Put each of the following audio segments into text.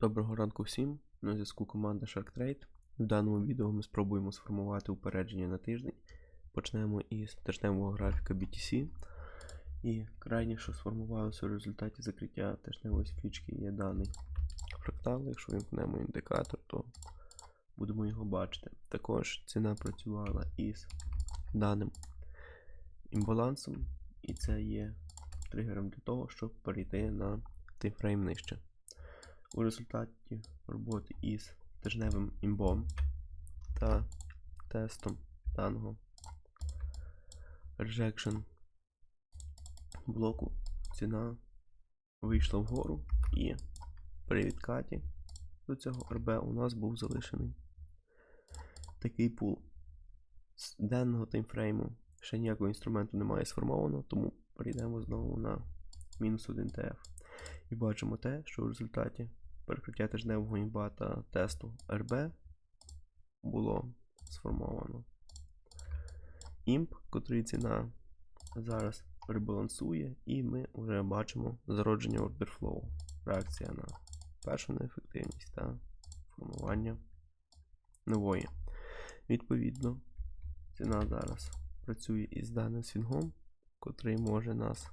Доброго ранку всім. На зв'язку команда SharkTrade. В даному відео ми спробуємо сформувати упередження на тиждень. Почнемо із тижневого графіка BTC. І крайнє, що сформувалося в результаті закриття тижневої свічки, є даний фрактал. Якщо вимкнемо індикатор, то будемо його бачити. Також ціна працювала із даним імбалансом, і це є тригером для того, щоб перейти на таймфрейм нижче. У результаті роботи із тижневим імбом та тестом даного rejection блоку ціна вийшла вгору і при відкаті до цього РБ у нас був залишений такий пул. З денного таймфрейму ще ніякого інструменту немає сформовано, тому перейдемо знову на мінус 1 TF. І бачимо те, що в результаті перекриття тижневого імба та тесту RB було сформовано імп, котрий ціна зараз ребалансує, і ми вже бачимо зародження flow, реакція на першу неефективність та формування нової. Відповідно, ціна зараз працює із даним свінгом, котрий може нас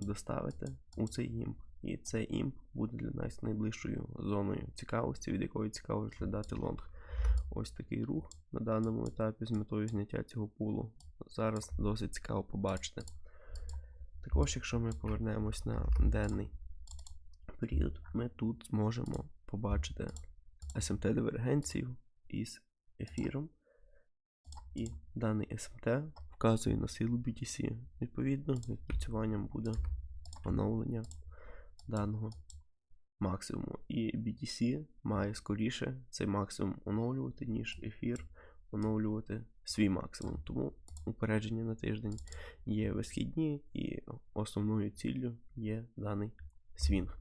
доставити у цей імп. І цей імп буде для нас найближчою зоною цікавості, від якої цікаво розглядати лонг. Ось такий рух на даному етапі з метою зняття цього пулу. Зараз досить цікаво побачити. Також, якщо ми повернемось на денний період, ми тут зможемо побачити SMT-дивергенцію із ефіром. І даний SMT вказує на силу BTC. Відповідно, відпрацюванням буде оновлення даного максимуму. І BTC має скоріше цей максимум оновлювати, ніж ефір оновлювати свій максимум. Тому упередження на тиждень є висхідні, і основною ціллю є даний свінг.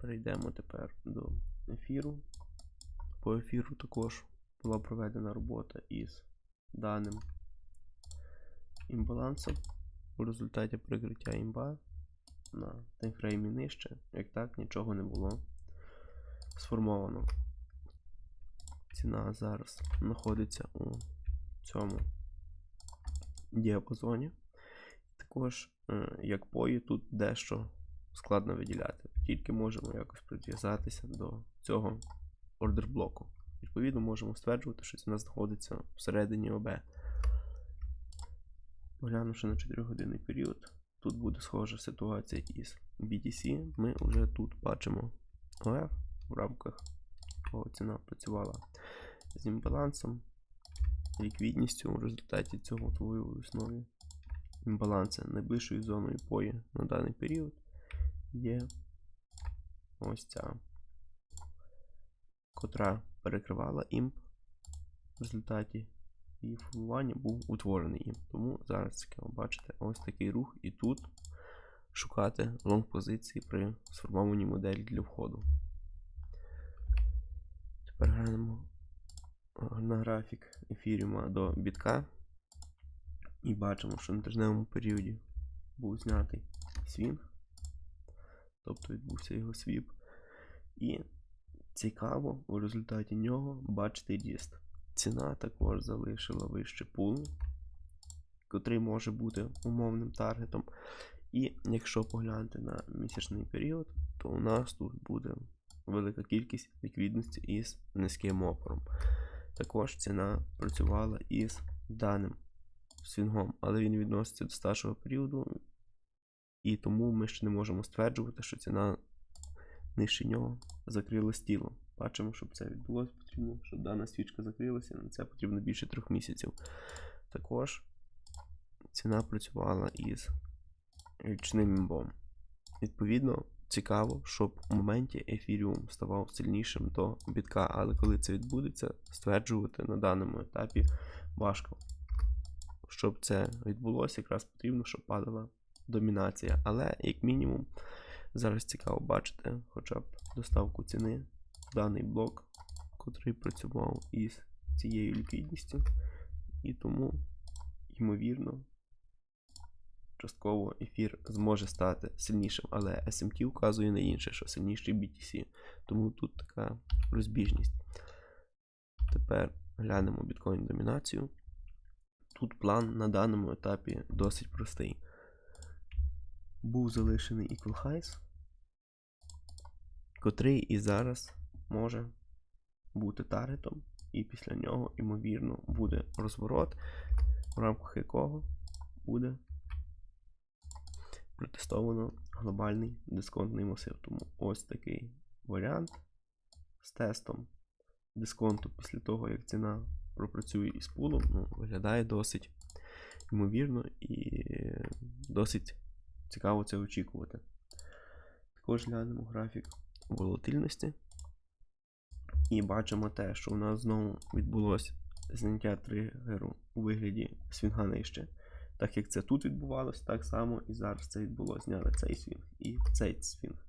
Перейдемо тепер до ефіру. По ефіру також була проведена робота із даним імбалансом. У результаті прикриття імба на таймфреймі нижче, як так, нічого не було сформовано. Ціна зараз знаходиться у цьому діапазоні. Також, е, як пої, тут дещо складно виділяти. Тільки можемо якось прив'язатися до цього ордер блоку. Відповідно, можемо стверджувати, що ціна знаходиться всередині ОБ. Поглянувши на 4 годинний період, тут буде схожа ситуація із BTC. Ми вже тут бачимо ОФ в рамках якого ціна працювала з імбалансом, ліквідністю у результаті цього утворювалися нові імбаланси. Найближчою зоною пої на даний період є ось ця, котра перекривала імп. В результаті її формування був утворений імп. Тому зараз цікаво бачите ось такий рух і тут шукати лонг позиції при сформованій моделі для входу. Тепер глянемо на графік ефіріума до бітка. І бачимо, що на тижневому періоді був знятий свінг, тобто відбувся його свіп. І цікаво у результаті нього бачити ріст. Ціна також залишила вище пул, котрий може бути умовним таргетом. І якщо поглянути на місячний період, то у нас тут буде велика кількість ліквідності із низьким опором. Також ціна працювала із даним свінгом, але він відноситься до старшого періоду, і тому ми ще не можемо стверджувати, що ціна нижче нього закрилась тіло. Бачимо, щоб це відбулося, потрібно, щоб дана свічка закрилася, на це потрібно більше трьох місяців. Також ціна працювала із річним імбом. Відповідно, цікаво, щоб у моменті ефіріум ставав сильнішим до бітка, але коли це відбудеться, стверджувати на даному етапі важко. Щоб це відбулося, якраз потрібно, щоб падала домінація. Але, як мінімум, зараз цікаво бачити хоча б доставку ціни в даний блок, котрий працював із цією ліквідністю. І тому, ймовірно, частково ефір зможе стати сильнішим, але SMT вказує на інше, що сильніший BTC. Тому тут така розбіжність. Тепер глянемо біткоін домінацію. Тут план на даному етапі досить простий. Був залишений Equal Highs, котрий і зараз може бути таргетом, і після нього, ймовірно, буде розворот, в рамках якого буде протестовано глобальний дисконтний масив. Тому ось такий варіант з тестом дисконту після того, як ціна пропрацює із пулом, ну, виглядає досить ймовірно і досить цікаво це очікувати. Також глянемо графік волатильності. І бачимо те, що у нас знову відбулося зняття тригеру у вигляді свінга нижче. Так як це тут відбувалося, так само і зараз це відбулося. Зняли цей свінг і цей свінг.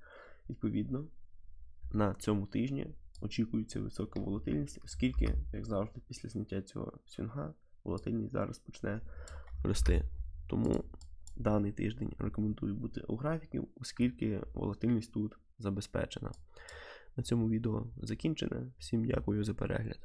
Відповідно, на цьому тижні очікується висока волатильність, оскільки, як завжди, після зняття цього свінга волатильність зараз почне рости. Тому даний тиждень рекомендую бути у графіків, оскільки волатильність тут забезпечена. На цьому відео закінчене. Всім дякую за перегляд.